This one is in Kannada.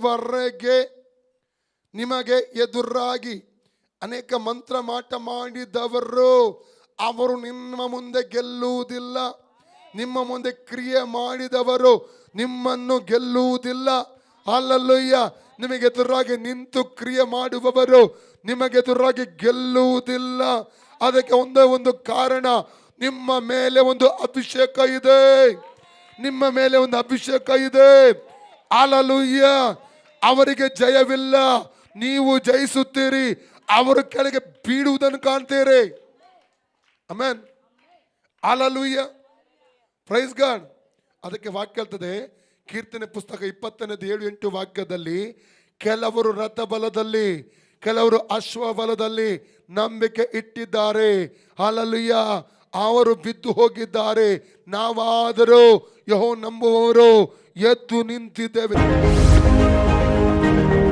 ಈವರೆಗೆ ನಿಮಗೆ ಎದುರಾಗಿ ಅನೇಕ ಮಂತ್ರ ಮಾಟ ಮಾಡಿದವರು, ಅವರು ನಿಮ್ಮ ಮುಂದೆ ಗೆಲ್ಲುವುದಿಲ್ಲ. ನಿಮ್ಮ ಮುಂದೆ ಕ್ರಿಯೆ ಮಾಡಿದವರು ನಿಮ್ಮನ್ನು ಗೆಲ್ಲುವುದಿಲ್ಲ. ಅಲ್ಲಲ್ಲಯ್ಯ ನಿಮಗೆ ಎದುರಾಗಿ ನಿಂತು ಕ್ರಿಯೆ ಮಾಡುವವರು ನಿಮಗೆ ಎದುರಾಗಿ ಗೆಲ್ಲುವುದಿಲ್ಲ. ಅದಕ್ಕೆ ಒಂದೇ ಒಂದು ಕಾರಣ, ನಿಮ್ಮ ಮೇಲೆ ಒಂದು ಅಭಿಷೇಕ ಇದೆ. ನಿಮ್ಮ ಮೇಲೆ ಒಂದು ಅಭಿಷೇಕ ಇದೆ. ಅಲಲುಯ್ಯ ಅವರಿಗೆ ಜಯವಿಲ್ಲ. ನೀವು ಜಯಿಸುತ್ತೀರಿ. ಅವರ ಕೆಳಗೆ ಬೀಳುವುದನ್ನು ಕಾಣ್ತೀರಿ. ಅಮೇನ್ ಅಲಲುಯ್ಯ ಪ್ರೈಸ್ ಗಾಡ್ ಅದಕ್ಕೆ ವಾಕ್ಯ ಹೇಳ್ತದೆ, ಕೀರ್ತನೆ ಪುಸ್ತಕ ಇಪ್ಪತ್ತನೇದು ಏಳು ಎಂಟು ವಾಕ್ಯದಲ್ಲಿ, ಕೆಲವರು ರಥಬಲದಲ್ಲಿ, ಕೆಲವರು ಅಶ್ವಬಲದಲ್ಲಿ ನಂಬಿಕೆ ಇಟ್ಟಿದ್ದಾರೆ. ಹಾಲಲ್ಲುಯ್ಯ ಅವರು ಬಿದ್ದು ಹೋಗಿದ್ದಾರೆ. ನಾವಾದರೂ ಯಹೋ ನಂಬುವವರು ಎದ್ದು ನಿಂತಿದ್ದೇವೆ.